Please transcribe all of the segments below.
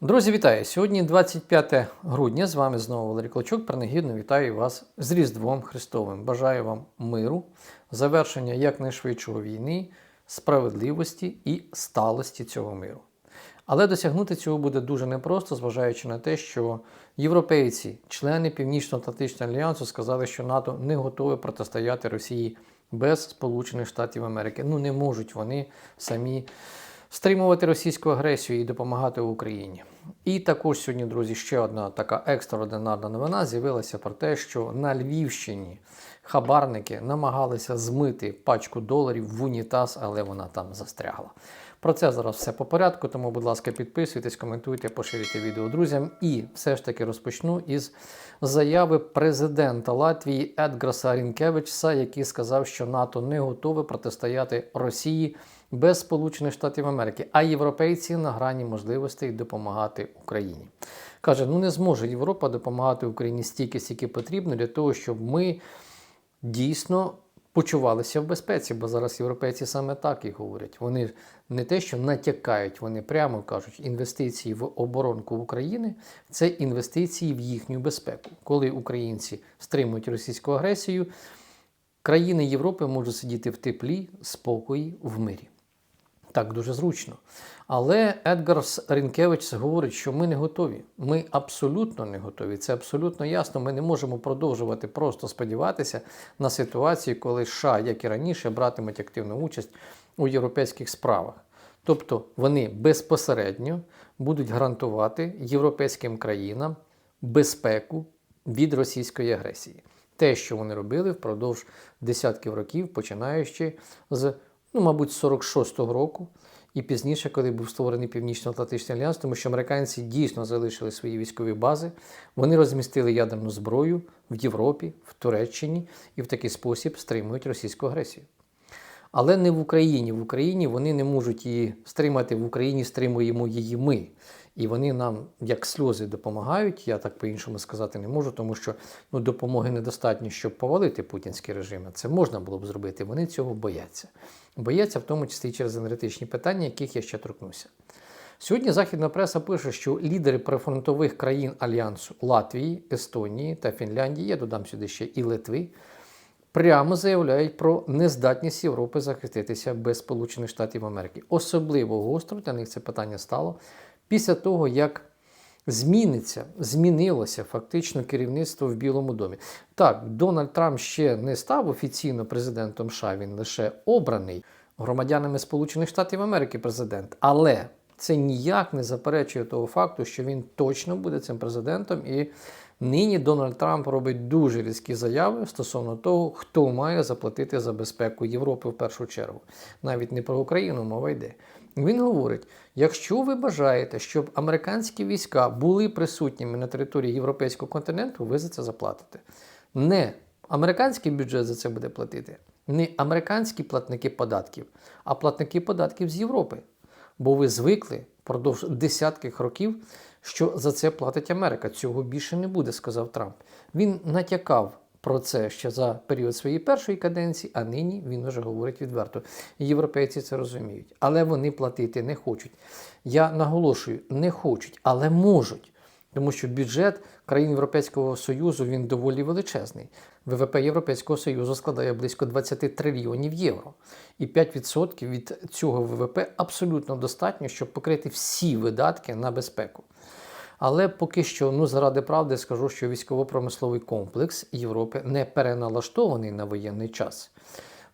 Друзі, вітаю! Сьогодні 25 грудня. З вами знову Валерій Клочок. Принагідно вітаю вас з Різдвом Христовим. Бажаю вам миру, завершення якнайшвидшого війни, справедливості і сталості цього миру. Але досягнути цього буде дуже непросто, зважаючи на те, що європейці, члени Північно-Атлантичного альянсу, сказали, що НАТО не готове протистояти Росії без Сполучених Штатів Америки. Ну не можуть вони самі стримувати російську агресію і допомагати Україні. І також сьогодні, друзі, ще одна така екстраординарна новина з'явилася про те, що на Львівщині хабарники намагалися змити пачку доларів в унітаз, але вона там застрягла. Про це зараз все по порядку, тому, будь ласка, підписуйтесь, коментуйте, поширюйте відео друзям. І все ж таки розпочну із заяви президента Латвії Едгарса Рінкевичса, який сказав, що НАТО не готове протистояти Росії без Сполучених Штатів Америки, а європейці на грані можливостей допомагати Україні. Каже: ну не зможе Європа допомагати Україні стільки, скільки потрібно для того, щоб ми дійсно почувалися в безпеці, бо зараз європейці саме так і говорять. Вони не те, що натякають, вони прямо кажуть, інвестиції в оборонку України це інвестиції в їхню безпеку. Коли українці стримують російську агресію, країни Європи можуть сидіти в теплі, спокої, в мирі. Так дуже зручно. Але Едгарс Рінкевич говорить, що ми не готові. Ми абсолютно не готові. Це абсолютно ясно. Ми не можемо продовжувати просто сподіватися на ситуацію, коли США, як і раніше, братимуть активну участь у європейських справах. Тобто вони безпосередньо будуть гарантувати європейським країнам безпеку від російської агресії. Те, що вони робили впродовж десятків років, починаючи з, ну, мабуть, 46-го року і пізніше, коли був створений Північно-Атлантичний альянс, тому що американці дійсно залишили свої військові бази, вони розмістили ядерну зброю в Європі, в Туреччині і в такий спосіб стримують російську агресію. Але не в Україні. В Україні вони не можуть її стримати. В Україні стримуємо її ми. І вони нам, як сльози, допомагають. Я так по-іншому сказати не можу, тому що ну, допомоги недостатньо, щоб повалити путінський режим. Це можна було б зробити. Вони цього бояться. Бояться, в тому числі через енергетичні питання, яких я ще торкнуся. Сьогодні західна преса пише, що лідери прифронтових країн Альянсу Латвії, Естонії та Фінляндії, я додам сюди ще і Литви, прямо заявляють про нездатність Європи захиститися без Сполучених Штатів Америки. Особливо гостро для них це питання стало після того, як зміниться, змінилося фактично керівництво в Білому домі. Так, Дональд Трамп ще не став офіційно президентом США, він лише обраний громадянами Сполучених Штатів Америки президент. Але це ніяк не заперечує того факту, що він точно буде цим президентом. І нині Дональд Трамп робить дуже різкі заяви стосовно того, хто має заплатити за безпеку Європи в першу чергу. Навіть не про Україну мова йде. Він говорить: якщо ви бажаєте, щоб американські війська були присутніми на території європейського континенту, ви за це заплатите. Не американський бюджет за це буде платити, не американські платники податків, а платники податків з Європи. Бо ви звикли впродовж десятків років, що за це платить Америка. Цього більше не буде, сказав Трамп. Він натякав про це ще за період своєї першої каденції, а нині він вже говорить відверто. Європейці це розуміють, але вони платити не хочуть. Я наголошую, не хочуть, але можуть. Тому що бюджет країн Європейського Союзу він доволі величезний. ВВП Європейського Союзу складає близько 20 трильйонів євро. І 5% від цього ВВП абсолютно достатньо, щоб покрити всі видатки на безпеку. Але поки що, ну заради правди, скажу, що військово-промисловий комплекс Європи не переналаштований на воєнний час.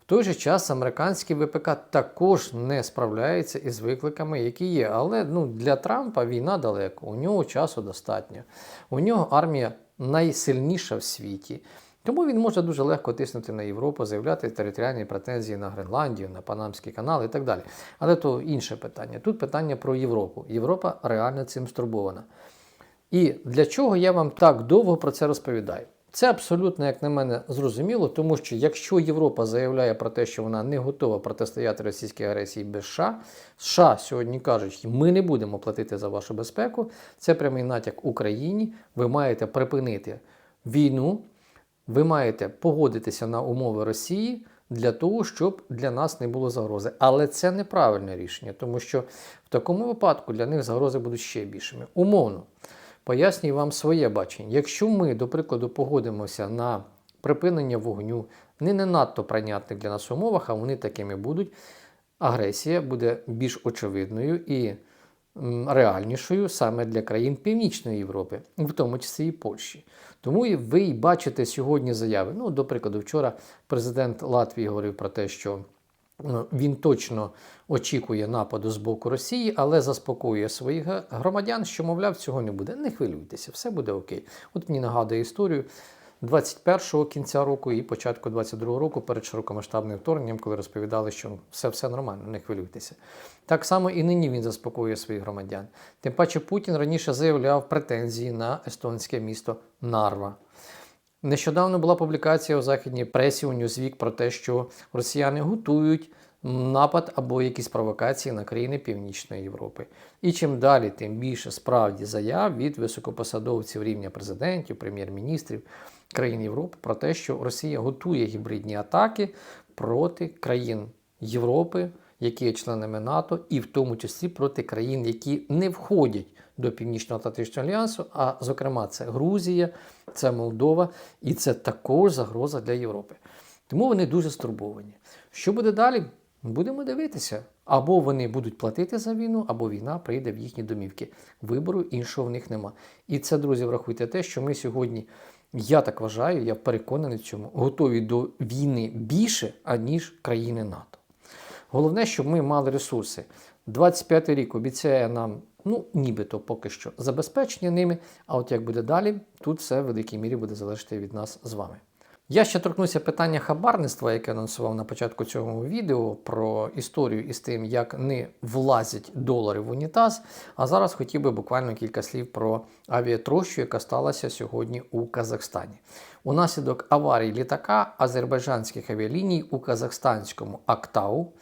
В той же час американський ВПК також не справляється із викликами, які є. Але ну, для Трампа війна далеко, у нього часу достатньо. У нього армія найсильніша в світі. Тому він може дуже легко тиснути на Європу, заявляти територіальні претензії на Гренландію, на Панамський канал і так далі. Але то інше питання. Тут питання про Європу. Європа реально цим стурбована. І для чого я вам так довго про це розповідаю? Це абсолютно, як на мене, зрозуміло, тому що якщо Європа заявляє про те, що вона не готова протистояти російській агресії без США, США сьогодні кажуть, ми не будемо платити за вашу безпеку. Це прямий натяк Україні. Ви маєте припинити війну, ви маєте погодитися на умови Росії, для того, щоб для нас не було загрози. Але це неправильне рішення, тому що в такому випадку для них загрози будуть ще більшими. Умовно, пояснюю вам своє бачення. Якщо ми, до прикладу, погодимося на припинення вогню, не не надто прийнятних для нас умовах, а вони такими будуть, агресія буде більш очевидною і реальнішою саме для країн Північної Європи, в тому числі і Польщі. Тому і ви бачите сьогодні заяви. Ну, до прикладу, вчора президент Латвії говорив про те, що він точно очікує нападу з боку Росії, але заспокоює своїх громадян, що, мовляв, цього не буде. Не хвилюйтеся, все буде окей. От мені нагадує історію 21-го кінця року і початку 22-го року перед широкомасштабним вторгненням, коли розповідали, що все, все нормально, не хвилюйтеся. Так само і нині він заспокоює своїх громадян. Тим паче Путін раніше заявляв претензії на естонське місто Нарва. Нещодавно була публікація у західній пресі у Newsweek про те, що росіяни готують напад або якісь провокації на країни Північної Європи. І чим далі, тим більше справді заяв від високопосадовців рівня президентів, прем'єр-міністрів країн Європи про те, що Росія готує гібридні атаки проти країн Європи, які є членами НАТО, і в тому числі проти країн, які не входять до Північно-Атлантичного альянсу, а зокрема це Грузія, це Молдова, і це також загроза для Європи. Тому вони дуже стурбовані. Що буде далі? Будемо дивитися. Або вони будуть платити за війну, або війна прийде в їхні домівки. Вибору іншого в них нема. І це, друзі, врахуйте те, що ми сьогодні, я так вважаю, я переконаний в цьому, готові до війни більше, аніж країни НАТО. Головне, щоб ми мали ресурси. 25 рік обіцяє нам, ну, нібито поки що, забезпечення ними. А от як буде далі, тут все в великій мірі буде залежати від нас з вами. Я ще торкнуся питання хабарництва, яке анонсував на початку цього відео про історію із тим, як не влазять долари в унітаз. А зараз хотів би буквально кілька слів про авіатрощу, яка сталася сьогодні у Казахстані. Унаслідок аварії літака азербайджанських авіаліній у казахстанському Актау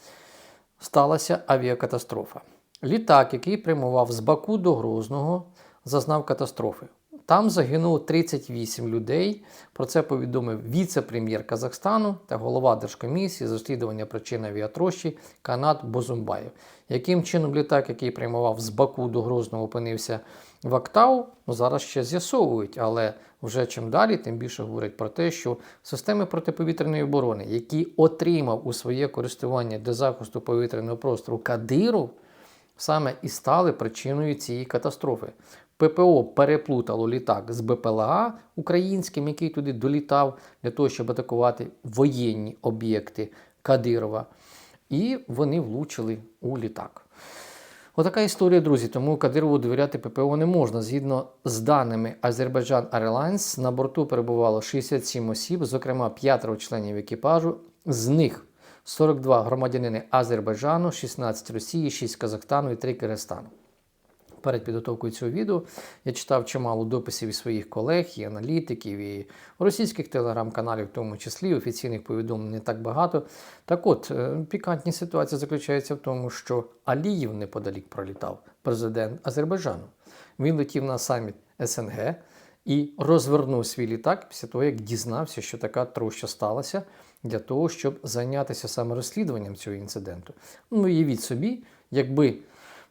сталася авіакатастрофа. Літак, який прямував з Баку до Грозного, зазнав катастрофи. Там загинуло 38 людей. Про це повідомив віце-прем'єр Казахстану та голова Держкомісії з розслідування причин авіатрощі Канат Бозумбаєв. Яким чином літак, який прямував з Баку до Грозного, опинився в Актау, ну, зараз ще з'ясовують, але вже чим далі, тим більше говорять про те, що системи протиповітряної оборони, які отримав у своє користування для захисту повітряного простору Кадиров, саме і стали причиною цієї катастрофи. ППО переплутало літак з БПЛА українським, який туди долітав для того, щоб атакувати воєнні об'єкти Кадирова. І вони влучили у літак. Отака історія, друзі. Тому Кадирову довіряти ППО не можна. Згідно з даними Azerbaijan Airlines, на борту перебувало 67 осіб, зокрема п'ятеро членів екіпажу. З них 42 громадянини Азербайджану, 16 Росії, 6 Казахстану і 3 Киргизстану. Перед підготовкою цього відео я читав чимало дописів і своїх колег, і аналітиків, і російських телеграм-каналів, в тому числі офіційних повідомлень не так багато. Так от, е, пікантні ситуація заключається в тому, що Аліїв неподалік пролітав, президент Азербайджану. Він летів на саміт СНГ і розвернув свій літак після того, як дізнався, що така троща сталася, для того, щоб зайнятися саме розслідуванням цього інциденту. Ну, уявіть собі, якби.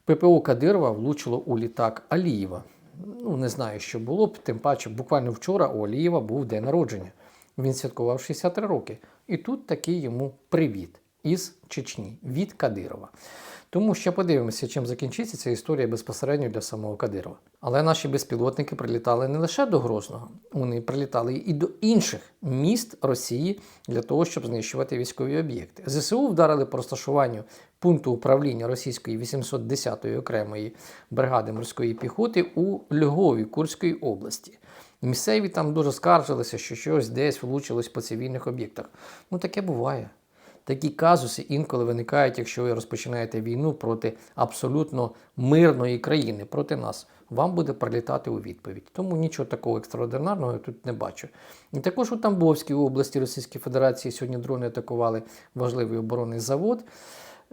ППО Кадирова влучило у літак Алієва. Ну, не знаю, що було б, тим паче, буквально вчора у Алієва був день народження. Він святкував 63 роки. І тут такий йому привіт із Чечні від Кадирова. Тому ще подивимося, чим закінчиться ця історія безпосередньо для самого Кадирова. Але наші безпілотники прилітали не лише до Грозного, вони прилітали і до інших міст Росії для того, щоб знищувати військові об'єкти. ЗСУ вдарили по розташуванню пункту управління російської 810-ї окремої бригади морської піхоти у Львові Курської області. Місцеві там дуже скаржилися, що щось десь влучилось по цивільних об'єктах. Ну таке буває. Такі казуси інколи виникають, якщо ви розпочинаєте війну проти абсолютно мирної країни, проти нас. Вам буде прилітати у відповідь. Тому нічого такого екстраординарного я тут не бачу. І також у Тамбовській області Російської Федерації сьогодні дрони атакували важливий оборонний завод.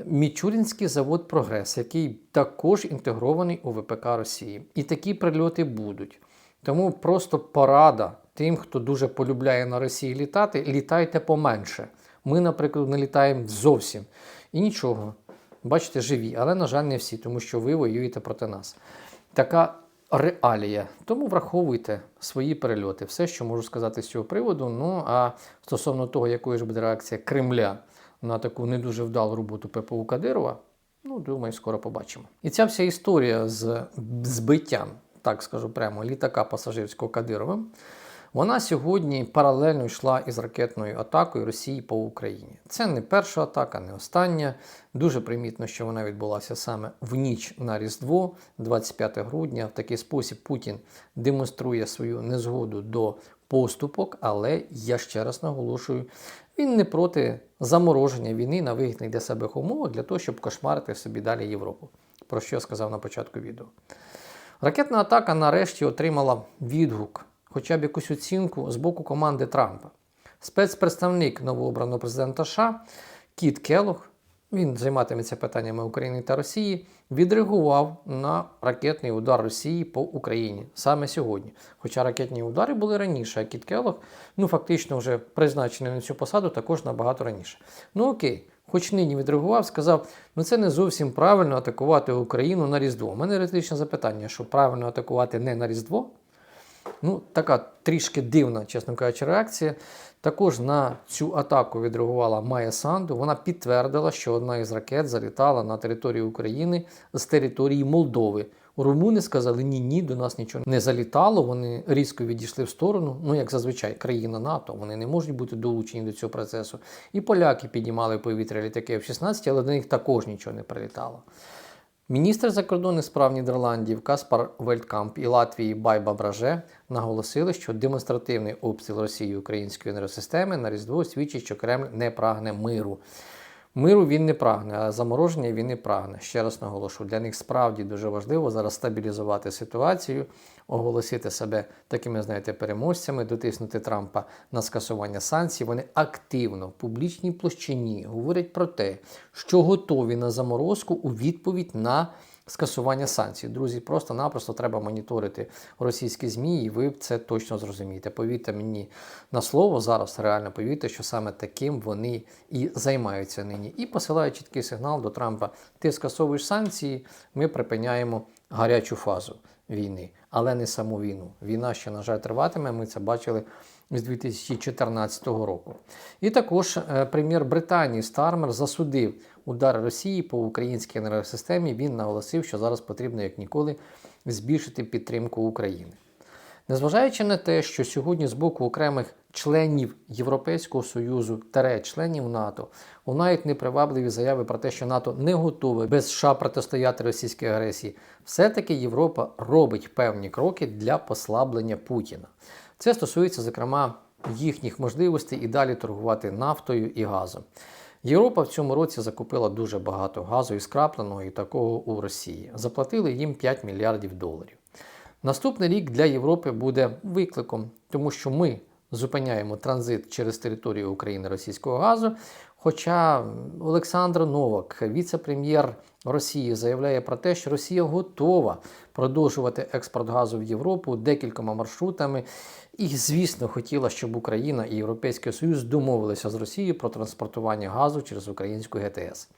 Мічурінський завод Прогрес, який також інтегрований у ВПК Росії. І такі прильоти будуть. Тому просто порада тим, хто дуже полюбляє на Росії літати, літайте поменше. Ми, наприклад, не літаємо зовсім. І нічого. Бачите, живі, але, на жаль, не всі, тому що ви воюєте проти нас. Така реалія. Тому враховуйте свої перельоти. Все, що можу сказати з цього приводу. Ну а стосовно того, якою ж буде реакція Кремля на таку не дуже вдалу роботу ППУ Кадирова, ну, думаю, скоро побачимо. І ця вся історія з збиттям, так скажу прямо, літака пасажирського Кадировим, вона сьогодні паралельно йшла із ракетною атакою Росії по Україні. Це не перша атака, не остання. Дуже примітно, що вона відбулася саме в ніч на Різдво, 25 грудня. В такий спосіб Путін демонструє свою незгоду до поступок, але я ще раз наголошую, він не проти замороження війни на вигідних для себе умовах для того, щоб кошмарити собі далі Європу. Про що я сказав на початку відео. Ракетна атака нарешті отримала відгук, хоча б якусь оцінку з боку команди Трампа. Спецпредставник новообраного президента США Кіт Келох, він займатиметься питаннями України та Росії, відреагував на ракетний удар Росії по Україні саме сьогодні. Хоча ракетні удари були раніше, а Кіт Келох, ну фактично вже призначений на цю посаду також набагато раніше. Ну окей. Хоч нині відреагував, сказав, ну це не зовсім правильно атакувати Україну на Різдво. У мене риторичне запитання, що правильно атакувати не на Різдво. Ну, така трішки дивна, чесно кажучи, реакція. Також на цю атаку відреагувала Майя Санду. Вона підтвердила, що одна із ракет залітала на територію України з території Молдови. Румуни сказали, ні, ні, до нас нічого не залітало. Вони різко відійшли в сторону. Ну, як зазвичай, країна НАТО, вони не можуть бути долучені до цього процесу. І поляки піднімали повітря літаки F-16, але до них також нічого не прилітало. Міністр закордонних справ Нідерландів Каспар Вельткамп і Латвії Байба Браже наголосили, що демонстративний обстріл Росії української енергосистеми на Різдво свідчить, що Кремль не прагне миру. Миру він не прагне, а замороження він не прагне. Ще раз наголошу, для них справді дуже важливо зараз стабілізувати ситуацію, оголосити себе такими, знаєте, переможцями, дотиснути Трампа на скасування санкцій. Вони активно в публічній площині говорять про те, що готові на заморозку у відповідь на скасування санкцій. Друзі, просто-напросто треба моніторити російські ЗМІ, і ви це точно зрозумієте. Повірте мені на слово, зараз реально повірте, що саме таким вони і займаються нині. І посилають чіткий сигнал до Трампа: ти скасовуєш санкції, ми припиняємо гарячу фазу війни, але не саму війну. Війна ще, на жаль, триватиме. Ми це бачили з 2014 року. І також е, прем'єр Британії Стармер засудив удар Росії по українській енергосистемі. Він наголосив, що зараз потрібно як ніколи збільшити підтримку України. Незважаючи на те, що сьогодні з боку окремих членів Європейського Союзу та членів НАТО лунають непривабливі заяви про те, що НАТО не готове без США протистояти російській агресії, все-таки Європа робить певні кроки для послаблення Путіна. Це стосується, зокрема, їхніх можливостей і далі торгувати нафтою і газом. Європа в цьому році закупила дуже багато газу і скрапленого і такого у Росії. Заплатили їм 5 мільярдів доларів. Наступний рік для Європи буде викликом, тому що ми зупиняємо транзит через територію України російського газу. Хоча Олександр Новак, віце-прем'єр Росії, заявляє про те, що Росія готова продовжувати експорт газу в Європу декількома маршрутами. І, звісно, хотіла, щоб Україна і Європейський Союз домовилися з Росією про транспортування газу через українську ГТС.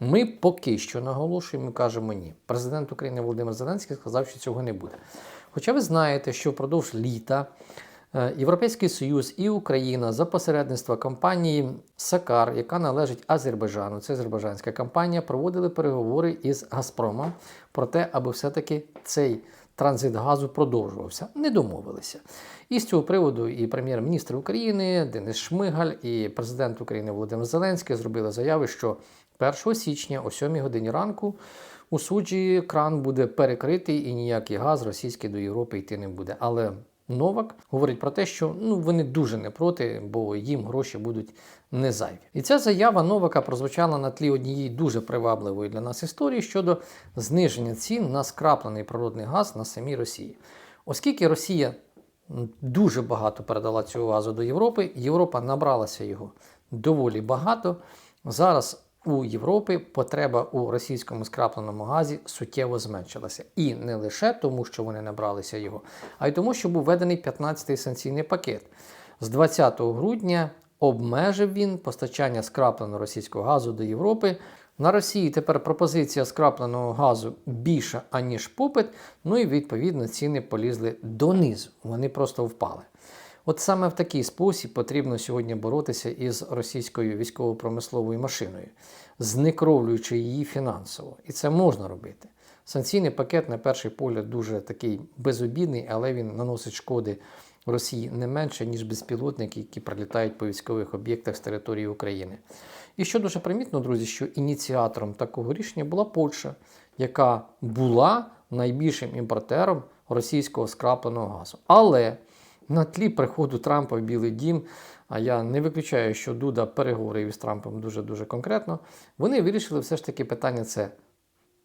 Ми поки що наголошуємо, кажемо ні. Президент України Володимир Зеленський сказав, що цього не буде. Хоча ви знаєте, що впродовж літа Європейський Союз і Україна за посередництва компанії Сакар, яка належить Азербайджану, це азербайджанська компанія, проводили переговори із Газпромом про те, аби все-таки цей транзит газу продовжувався. Не домовилися. І з цього приводу і прем'єр-міністр України Денис Шмигаль, і президент України Володимир Зеленський зробили заяви, що 1 січня о 7 годині ранку у суджі кран буде перекритий і ніякий газ російський до Європи йти не буде. Але Новак говорить про те, що ну вони дуже не проти, бо їм гроші будуть не зайві. І ця заява Новака прозвучала на тлі однієї дуже привабливої для нас історії щодо зниження цін на скраплений природний газ на самій Росії. Оскільки Росія дуже багато передала цього газу до Європи, Європа набралася його доволі багато. Зараз у Європи потреба у російському скрапленому газі суттєво зменшилася. І не лише тому, що вони набралися його, а й тому, що був введений 15-й санкційний пакет. З 20 грудня обмежив він постачання скрапленого російського газу до Європи. На Росії тепер пропозиція скрапленого газу більша, аніж попит, ну і відповідно ціни полізли донизу. Вони просто впали. От саме в такий спосіб потрібно сьогодні боротися із російською військово-промисловою машиною, знекровлюючи її фінансово. І це можна робити. Санкційний пакет, на перший погляд, дуже такий безобідний, але він наносить шкоди Росії не менше, ніж безпілотники, які прилітають по військових об'єктах з території України. І що дуже примітно, друзі, що ініціатором такого рішення була Польща, яка була найбільшим імпортером російського скрапленого газу. Але на тлі приходу Трампа в Білий Дім, а я не виключаю, що Дуда переговорив із Трампом дуже-дуже конкретно, вони вирішили все ж таки питання це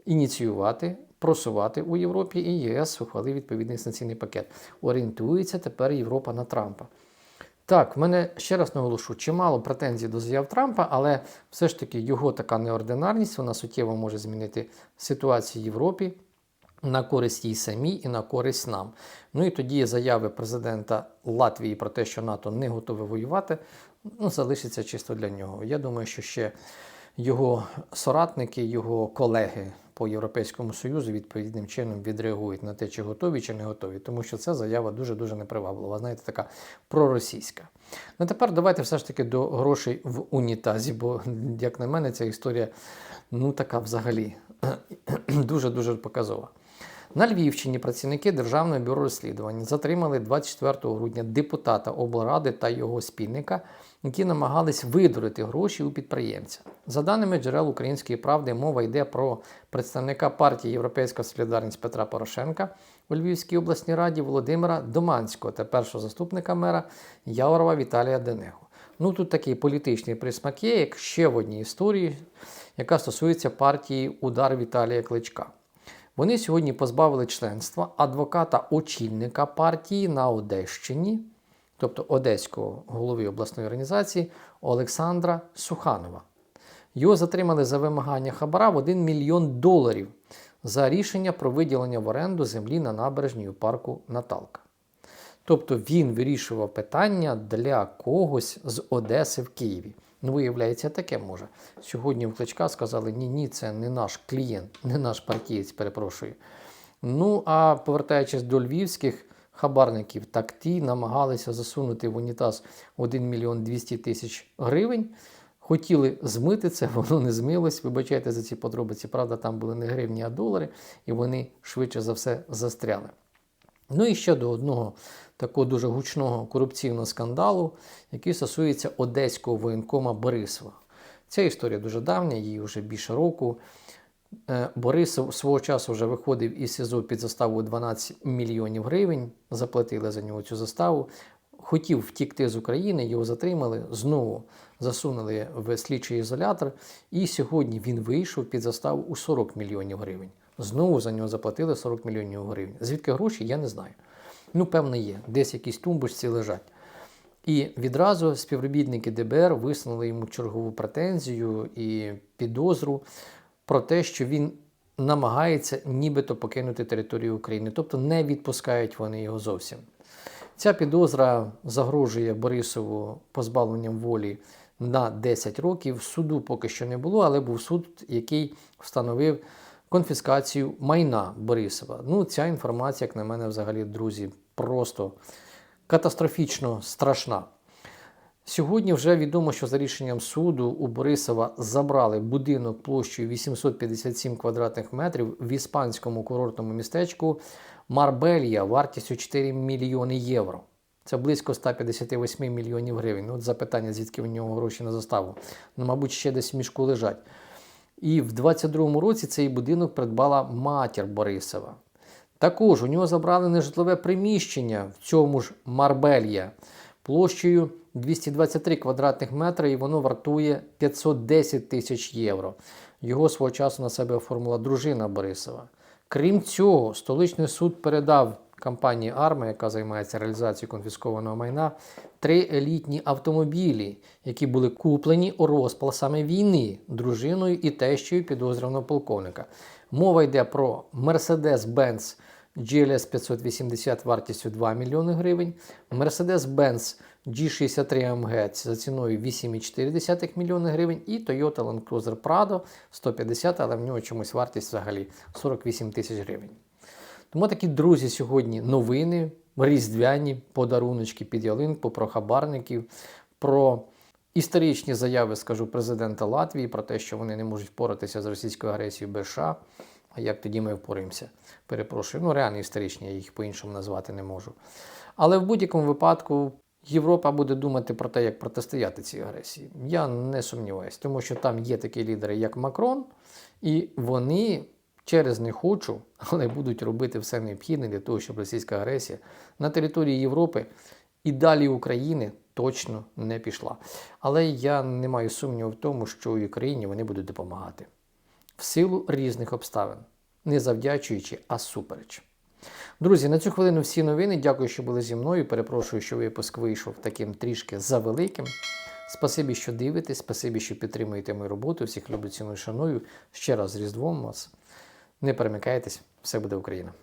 ініціювати, просувати у Європі, і ЄС ухвалив відповідний санкційний пакет. Орієнтується тепер Європа на Трампа. Так, в мене ще раз наголошу, чимало претензій до заяв Трампа, але все ж таки його така неординарність вона суттєво може змінити ситуацію в Європі на користь їй самій і на користь нам. Ну і тоді заяви президента Латвії про те, що НАТО не готове воювати, ну, залишиться чисто для нього. Я думаю, що ще його соратники, його колеги по Європейському Союзу відповідним чином відреагують на те, чи готові, чи не готові, тому що це заява дуже-дуже неприваблива, знаєте, така проросійська. Ну тепер давайте все ж таки до грошей в унітазі, бо, як на мене, ця історія ну така взагалі дуже-дуже показова. На Львівщині працівники Державного бюро розслідувань затримали 24 грудня депутата облради та його спільника, які намагались видурити гроші у підприємця. За даними джерел Української правди, мова йде про представника партії Європейська Солідарність Петра Порошенка у Львівській обласній раді Володимира Доманського та першого заступника мера Яворова Віталія Денего. Ну тут такий політичний присмак є, як ще в одній історії, яка стосується партії Удар Віталія Кличка. Вони сьогодні позбавили членства адвоката очільника партії на Одещині, тобто Одеського голови обласної організації Олександра Суханова. Його затримали за вимагання хабара в 1 мільйон доларів за рішення про виділення в оренду землі на набережній у парку Наталка. Тобто він вирішував питання для когось з Одеси в Києві. Ну, виявляється, таке може. Сьогодні в Кличка сказали, ні, ні, це не наш клієнт, не наш партієць, перепрошую. Ну, а повертаючись до львівських хабарників, так ті намагалися засунути в унітаз 1 мільйон 200 тисяч гривень. Хотіли змити це, воно не змилось. Вибачайте за ці подробиці. Правда, там були не гривні, а долари, і вони швидше за все застряли. Ну і ще до одного такого дуже гучного корупційного скандалу, який стосується одеського воєнкома Борисова. Ця історія дуже давня, їй вже більше року. Е, Борисов свого часу вже виходив із СІЗО під заставу 12 мільйонів гривень, заплатили за нього цю заставу. Хотів втікти з України, його затримали, знову засунули в слідчий ізолятор, і сьогодні він вийшов під заставу у 40 мільйонів гривень. Знову за нього заплатили 40 мільйонів гривень. Звідки гроші, я не знаю. Ну, певно, є. Десь якісь тумбочці лежать. І відразу співробітники ДБР висунули йому чергову претензію і підозру про те, що він намагається нібито покинути територію України, тобто не відпускають вони його зовсім. Ця підозра загрожує Борисову позбавленням волі на 10 років. Суду поки що не було, але був суд, який встановив конфіскацію майна Борисова. Ну, ця інформація, як на мене, взагалі, друзі, просто катастрофічно страшна. Сьогодні вже відомо, що за рішенням суду у Борисова забрали будинок площею 857 квадратних метрів в іспанському курортному містечку Марбелья вартістю 4 мільйони євро. Це близько 158 мільйонів гривень. От запитання, звідки в нього гроші на заставу. Ну, мабуть, ще десь в мішку лежать. І в 22-му році цей будинок придбала матір Борисова. Також у нього забрали нежитлове приміщення в цьому ж Марбелья площею 223 квадратних метри, і воно вартує 510 тисяч євро. Його свого часу на себе оформила дружина Борисова. Крім цього, столичний суд передав компанії Арма, яка займається реалізацією конфіскованого майна, три елітні автомобілі, які були куплені у розпал саме війни дружиною і тещою підозрюваного полковника. Мова йде про Mercedes-Benz GLS 580 вартістю 2 мільйони гривень, Mercedes-Benz G63 AMG за ціною 8,4 мільйони гривень і Toyota Land Cruiser Prado 150, але в нього чомусь вартість взагалі 48 тисяч гривень. Тому такі друзі сьогодні новини, різдвяні подаруночки під ялинку про хабарників, про історичні заяви, скажу, президента Латвії про те, що вони не можуть впоратися з російською агресією без США. А як тоді ми впораємося? Перепрошую, ну реально історичні, я їх по-іншому назвати не можу. Але в будь-якому випадку Європа буде думати про те, як протистояти цій агресії. Я не сумніваюся, тому що там є такі лідери, як Макрон, і вони через не хочу, але будуть робити все необхідне для того, щоб російська агресія на території Європи і далі України точно не пішла. Але я не маю сумніву в тому, що Україні вони будуть допомагати в силу різних обставин, не завдячуючи, а супереч. Друзі, на цю хвилину всі новини. Дякую, що були зі мною. Перепрошую, що випуск вийшов таким трішки завеликим. Спасибі, що дивитесь, спасибі, що підтримуєте мою роботу. Всіх люблю ціную, шаную. Ще раз з Різдвом вас. Не перемикайтесь, все буде Україна.